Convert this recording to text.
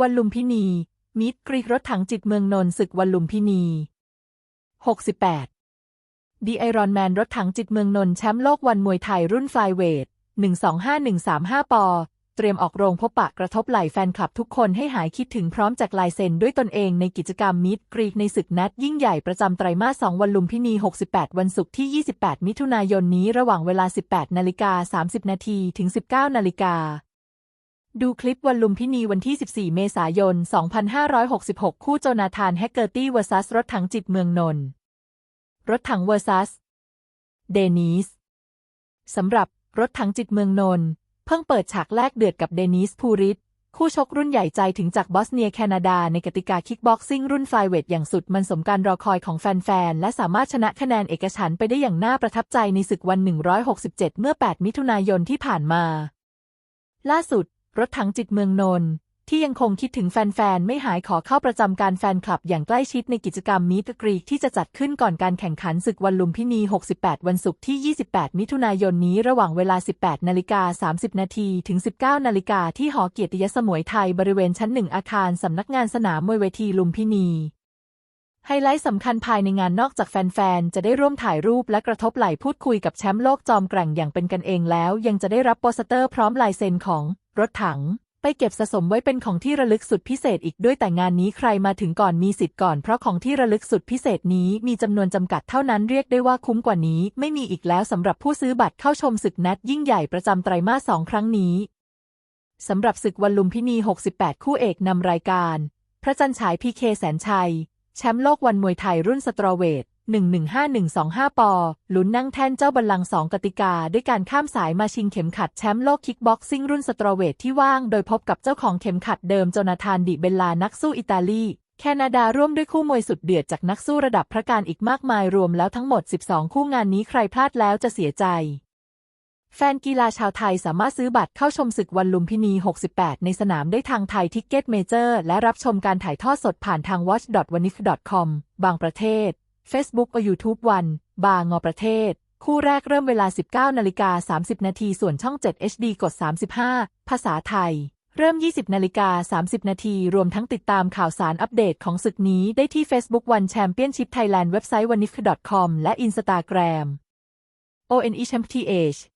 วันลุมพินี มิตรกรีกรถถังจิตเมืองนนทศึกวันลุมพินี 68ดีไอรอนแมนรถถังจิตเมืองนนท์แชมป์โลกวันมวยไทยรุ่นฟลายเวท 125135 ปอ เตรียมออกโรงพบปะกระทบไหล่แฟนคลับทุกคนให้หายคิดถึงพร้อมจากลายเซ็นด้วยตนเองในกิจกรรมมิตรกรีกในศึกนัดยิ่งใหญ่ประจำไตรมาส 2 วันลุมพินี 68 วันศุกร์ที่ 28 มิถุนายนนี้ระหว่างเวลา 18 นาฬิกา 30 นาทีถึง 19 นาฬิกา ดูคลิปวันลุมพินีวันที่ 14 เมษายน 2566 คู่โจนาธานแฮกเกอร์ตี้เวอร์ซัสรถถังจิตเมืองนนท์รถถังเวอร์ซัส เดนิสสำหรับรถถังจิตเมืองนนท์เพิ่งเปิดฉากแรกเดือดกับเดนิสพูริตคู่ชกรุ่นใหญ่ใจถึงจากบอสเนียแคนาดาในกติกาคิกบ็อกซิ่งรุ่นไฟเวทอย่างสุดมันสมการรอคอยของแฟนๆ และสามารถชนะคะแนนเอกฉันไปได้อย่างน่าประทับใจในศึกวัน 167 เมื่อ 8 มิถุนายนที่ผ่านมา ล่าสุด รถถังจิตเมืองนนท์ที่ยังคงคิดถึงแฟนๆ ไม่หายขอเข้าประจำการแฟนคลับอย่างใกล้ชิดในกิจกรรมมีตกรีกที่จะจัดขึ้นก่อนการแข่งขันศึกวันลุมพินี 68 วันศุกร์ที่ 28 มิถุนายนนี้ระหว่างเวลา 18 นาฬิกา 30 นาทีถึง 19 นาฬิกาที่หอเกียรติยศมวยไทยบริเวณชั้นหนึ่งอาคารสำนักงานสนามมวยเวทีลุมพินีไฮไลท์สำคัญภายในงานนอกจากแฟนๆ จะได้ร่วมถ่ายรูปและกระทบไหล่พูดคุยกับแชมป์โลกจอมแกร่งอย่างเป็นกันเองแล้ว ยังจะได้รับโปสเตอร์พร้อมลายเซ็นของ รถถัง ไปเก็บสะสมไว้เป็นของที่ระลึกสุดพิเศษอีกด้วยแต่งานนี้ใครมาถึงก่อนมีสิทธิ์ก่อนเพราะของที่ระลึกสุดพิเศษนี้มีจำนวนจำกัดเท่านั้นเรียกได้ว่าคุ้มกว่านี้ ไม่มีอีกแล้วสำหรับผู้ซื้อบัตรเข้าชมศึกนัดยิ่งใหญ่ประจำไตรมาสสองครั้งนี้สำหรับศึกวันลุมพินี 68 คู่เอกนำรายการ พระจันทร์ฉายพีเคแสนชัย แชมป์โลกวันมวยไทยรุ่นสตรอเวท 115125 ปอ ลุ้นนั่งแท่นเจ้าบัลลังก์สองกติกา ด้วยการข้ามสายมาชิงเข็มขัดแชมป์โลกคิกบ็อกซิ่งรุ่นสตรอเวทที่ว่าง โดยพบกับเจ้าของเข็มขัดเดิมโจนาธานดิเบลลานักสู้อิตาลีแคนาดาร่วมด้วยคู่มวยสุดเดือดจากนักสู้ระดับพระการอีกมากมายรวมแล้วทั้งหมด 12 คู่งานนี้ใครพลาดแล้วจะเสียใจ แฟนกีฬาชาวไทยสามารถซื้อบัตรเข้าชมศึกวันลุมพินี 68 ในสนามได้ทางไทยทิกเก็ตเมเจอร์ และรับชมการถ่ายทอดสดผ่านทาง watch.wanif.com บางประเทศ Facebook และ YouTube วันบางอประเทศ คู่แรกเริ่มเวลา 19นาฬิกา30 นาทีส่วนช่อง 7 HD กด 35 ภาษาไทย เริ่ม 20นาฬิกา30 นาทีรวมทั้งติดตามข่าวสารอัปเดตของศึกนี้ได้ที่ Facebook วันแชมเปี้ยนชิพไทยแลนด์เว็บไซต์ wanif.com และ Instagram ONE Championship